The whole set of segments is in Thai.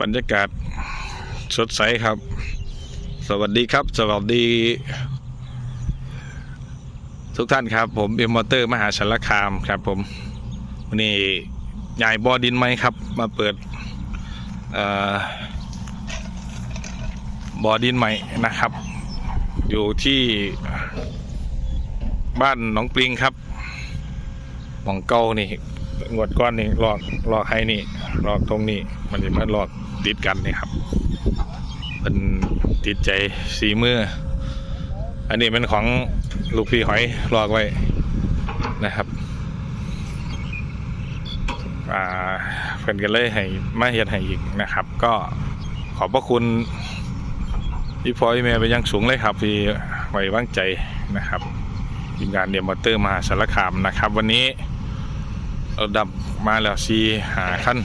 บรรยากาศสดใสครับ สวัสดีครับ สวัสดี ทุกท่านครับ ผมเอ็มมอเตอร์มหาสารคามครับ ผมวันนี้ยายบอดินไหมครับ มาเปิดบ่อบอดินใหม่นะครับ อยู่ที่บ้านหนองปลิงครับหมองเก้านี่ งวดก้อนนี่หลอกหลอกให้นี่หลอกตรงนี้ มันจะมาหลอกติดกันนี่ครับเป็นติดใจสีมืออันนี้เป็นของลูกพี่หอยหลอกไว้นะครับอ่าเพื่อนกันเลยให้มาเฮ็ดให้อีกนะครับ ก็ขอบพระคุณพี่พอยแม่ไปยังสูงเลยครับที่ไว้วางใจนะครับทีมงานเดียมอเตอร์มหาสารคามนะครับ วันนี้ ราดับมาแล้วซีหาขั้น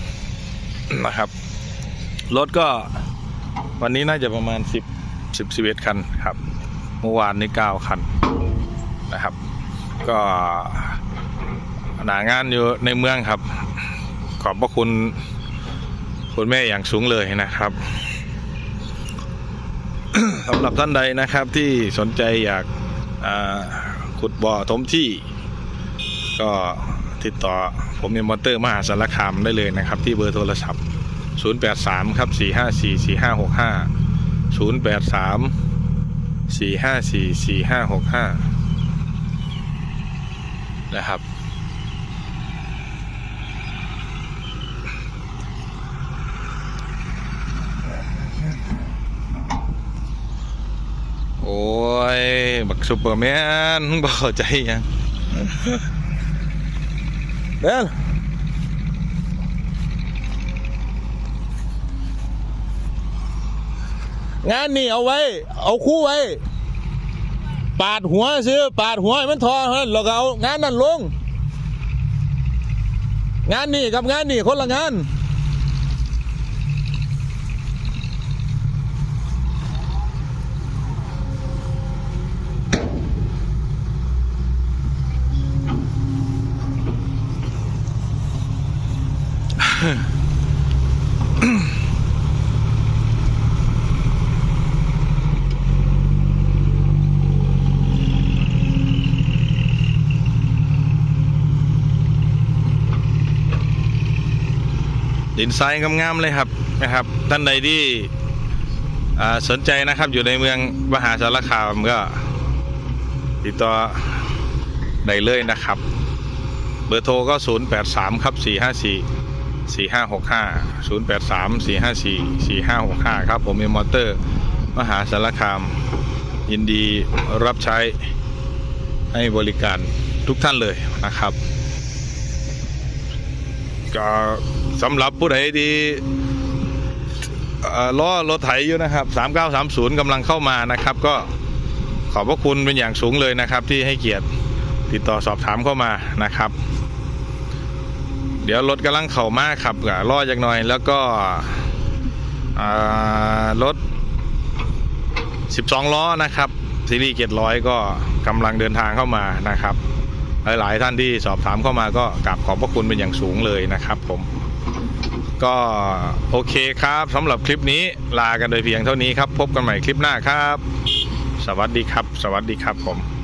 นะครับ รถก็วันนี้น่าจะประมาณ 10 10 11คันครับ เมื่อวานนี้9คันนะครับ ก็หนางานอยู่ในเมืองครับ ขอบพระคุณคุณแม่อย่างสูงเลยนะครับสำหรับท่านใดนะครับที่สนใจอยากขุดบ่อถมที่ก็ ติดต่อผมมีมอเตอร์มหาสารคามได้เลยนะครับ ที่เบอร์โทรศัพท์ 083ครับ454 4565 083สี่ห้าสี่สี่ห้าหกห้านะครับ โอ้ย บักซูเปอร์แมนบอกเข้าใจยัง เบลงานนี่เอาไว้ เอาคู่ไว้ ปาดหัวซื้อปาดหัวมันทอฮ้ยแล้วก็เอางานนั่นลง งานนี่กับงานนี่คนละงาน ดินทรายงามๆเลยครับนะครับ ท่านใดที่สนใจนะครับอยู่ในเมืองมหาสารคามก็ ติดต่อได้เลยนะครับ เบอร์โทรก็ 083 ครับ 454 4565 083 454 4565 ครับผมมีมอเตอร์ มหาสารคาม ยินดีรับใช้ให้บริการทุกท่านเลยนะครับก็สำหรับผู้ใดที่ล้อรถไถอยู่นะครับ 3930กำลังเข้ามานะครับ ก็ขอบพระคุณเป็นอย่างสูงเลยนะครับ ที่ให้เกียรติติดต่อสอบถามเข้ามานะครับ ดี๋ยวรถกำลังเข้ามาครับก็รอจากหน่อย แล้วก็รถ 12 ล้อนะครับซีรีส์เกตร้อยก็กำลังเดินทางเข้ามานะครับ หลาย ๆ ท่านที่สอบถามเข้ามาก็กราบขอบพระคุณเป็นอย่างสูงเลยนะครับผมก็โอเคครับสำหรับคลิปนี้ลากันโดยเพียงเท่านี้ครับ พบกันใหม่คลิปหน้าครับ สวัสดีครับ สวัสดีครับผม